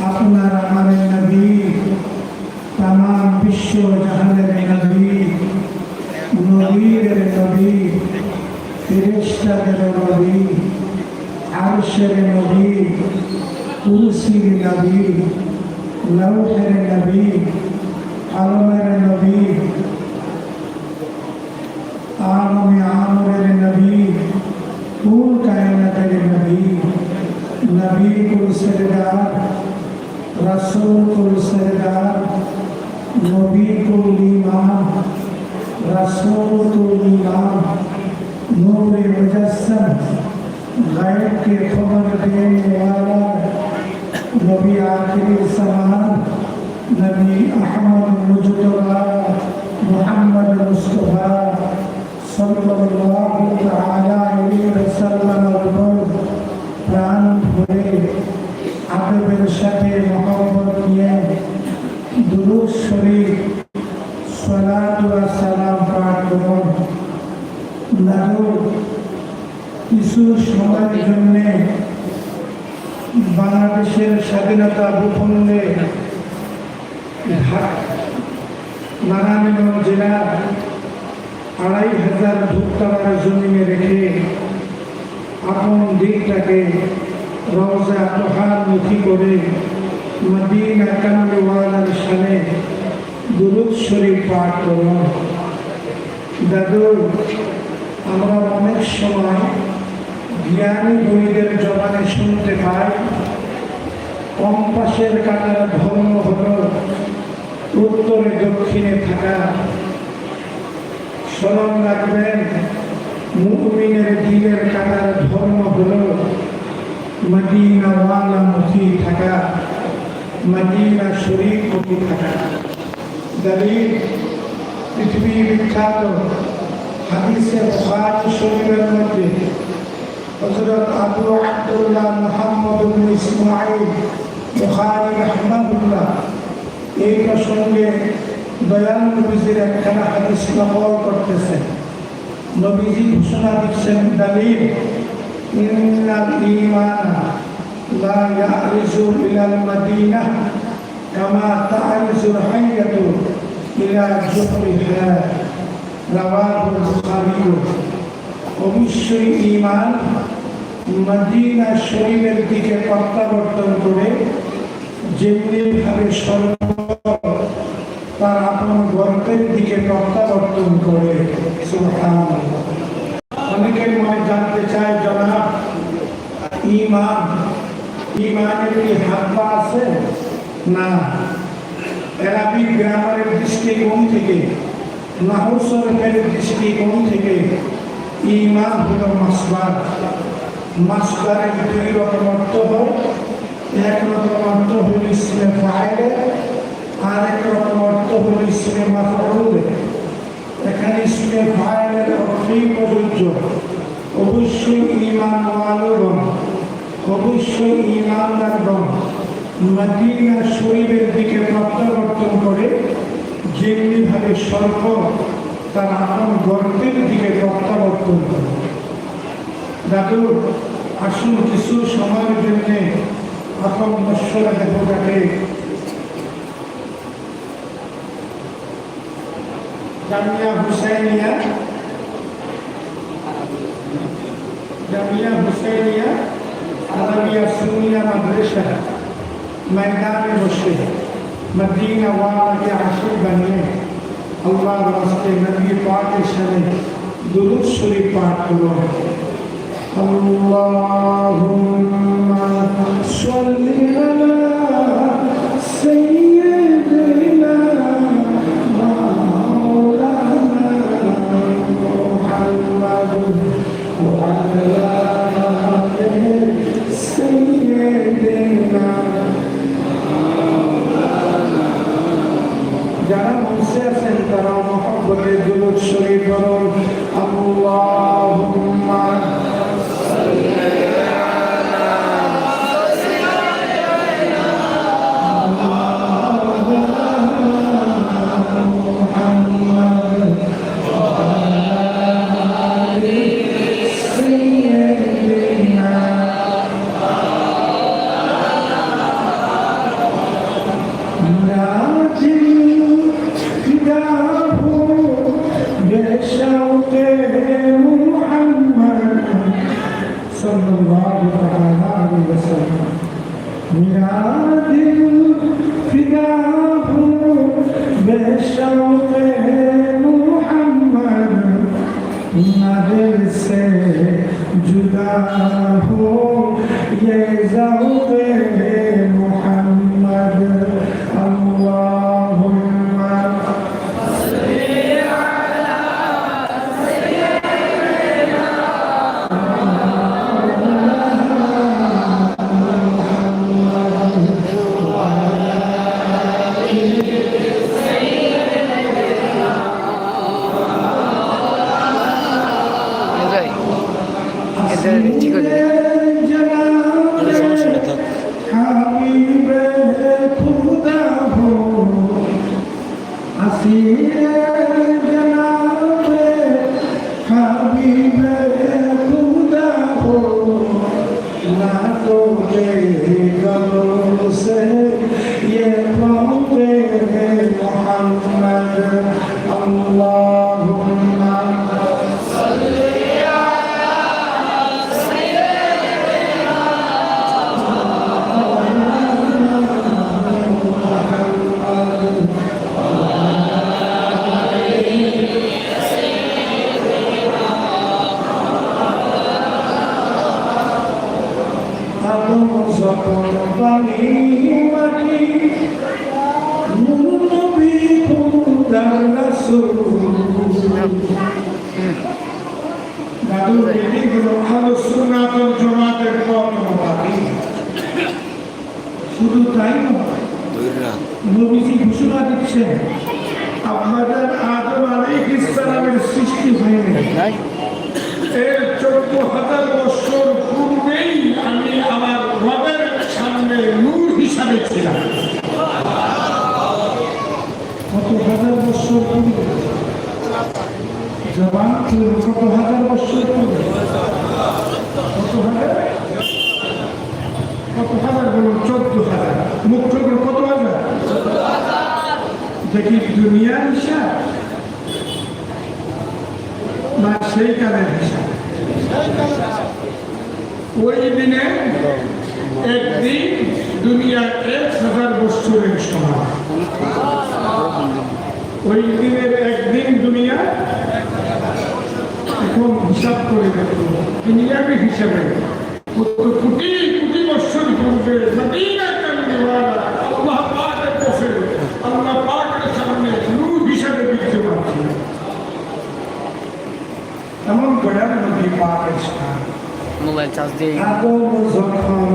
আপনার আমার নবী তাম বিশ্ব জাহানের নবী নবীর নবী, ফেরেশতাদের নবী, আরশের নবী, কুরসির নবী, লৌহের নবী, আলমের নবী, আলমে আমরের নবী কুল কায়নাতের নবী नबी कुलसरदार रसूल कुलसरदार नबी कुलीमान रसूल कुलीमान नूर मुजस्सम गैब के खबर देने वाला नबी आखिरी समान नबी अहमद मुजतबा, मोहम्मद मुस्तफ़ा सल्लल्लाहु अलैहि वसल्लम। ভরে আদবের সাথে মহব্বত নিয়ে দুরুদ শরীফ সালাম পাঠ করুন লাগু কিছু সময়ের জন্য বাংলাদেশের স্বাধীনতা ভূখণ্ডে নারায়ণগঞ্জ জেলার আড়াই হাজার ভুক্তাবার জমিনে রেখে আপন দিকটাকে রওজা মুখী করে মদিনা কামলিওয়ালার সামনে দুরুদ শরীফ পাঠ করুন দাদু, আমরা অনেক সময় জ্ঞানী বইদের জবানে শুনতে পাই কম্পাসের কাটার ধর্ম হল উত্তরে দক্ষিণে থাকা। স্মরণ রাখবেন, মুমিনের দিলের কাটার ধর্ম হল মদিনাওয়ালা মুখী থাকা, মদিনা শরীফ মুখী থাকা। দলিল পৃথিবী বিখ্যাত হাদিসে বুখারী শরীফের মধ্যে হযরত আবু আব্দুল্লাহ মুহাম্মদ ইবনে ইসমাঈল বুখারী এই প্রসঙ্গে দয়াল নবীজির একখানা হাদিস নকল করতেছেন। নবীজি ঘোষণা দিচ্ছেন, দলিল ইন্নাল ঈমান লা ইয়ারিজু ইলাল মাদিনাহ كما تعرج الحية إلى جحرها رواه البخاري অবশ্যই ইমান মদিনা শরীরের দিকে প্রত্যাবর্তন করে যেমনি ভাবে সর্ব তার আপন গর্তের দিকে প্রত্যাবর্তন করে অনেকের ইমান? ইমানের কি হাত পা আছে? না। অ্যারাবিক গ্রামারের দৃষ্টিকোণ থেকে? নাহসরফের দৃষ্টিকোণ থেকে? ইমান হল মাসবার। মাসবারের দুই রকম অর্থ হয়। এক রকম অর্থ হল ইসমে ফাইলে, আর এক রকম অর্থ হল ইসমে মাফরুলে এখানে ইসমে ফাইলের অর্থই প্রযোজ্য। অবশ্যই ইমান ওয়ালগণ অবশ্যই ইমানদারগণ মদিনা শরীরের দিকে প্রত্যাবর্তন করে যেমনিভাবে সর্প তার আপন গর্তের দিকে প্রত্যাবর্তন করে। দাদু আসুন কিছু সময়ের জন্য আপন নশ্বরা দেহটাকে Jamia Husainia Jamia Husainia Arabia Sunnia مشتهى مكان مشتهى مدینہ والا کے عاشق بنے اللہ واسطے نبی پاک شرح درود شریف پاک کرو اللهم صل على سيدنا مولانا محمد وعلى sallallahu alaihi wasallam miradil fidahu beshauke muhammad nadir se juda ho ye zauk শুধু তাই নয় নবীজি ঘোষণা দিচ্ছেন আপনাদের আদম আলাইহিস সালামের সৃষ্টি হয়নি এর চোদ্দ হাজার বছর পূর্বেই আমি কত হাজার বছর পূর্বে জবান কত হাজার বছর পূর্বে কত হাজার? কত হাজার বলুন চোদ্দ হাজার। মুখ কত হাজার? দেখি, দুনিয়ার হিসাব না সেই কালের হিসাব? ওই দিনে একদিন দুনিয়ার এক হাজার বছরের সমান। ওই দিনের একদিন দুনিয়া এখন হিসাব করে দেখুন দুনিয়াবি হিসাবে কত কোটি কোটি বছর পূর্বে মদিনা কামনিওয়ালা আল্লাহ পাকের কাছে আল্লাহ পাকের সামনে নূর হিসাবে বিদ্যমান ছিল। এমন দয়ার নবী পাকের স্থান। মোবাইল চার্জ দিয়ে। আদম যখন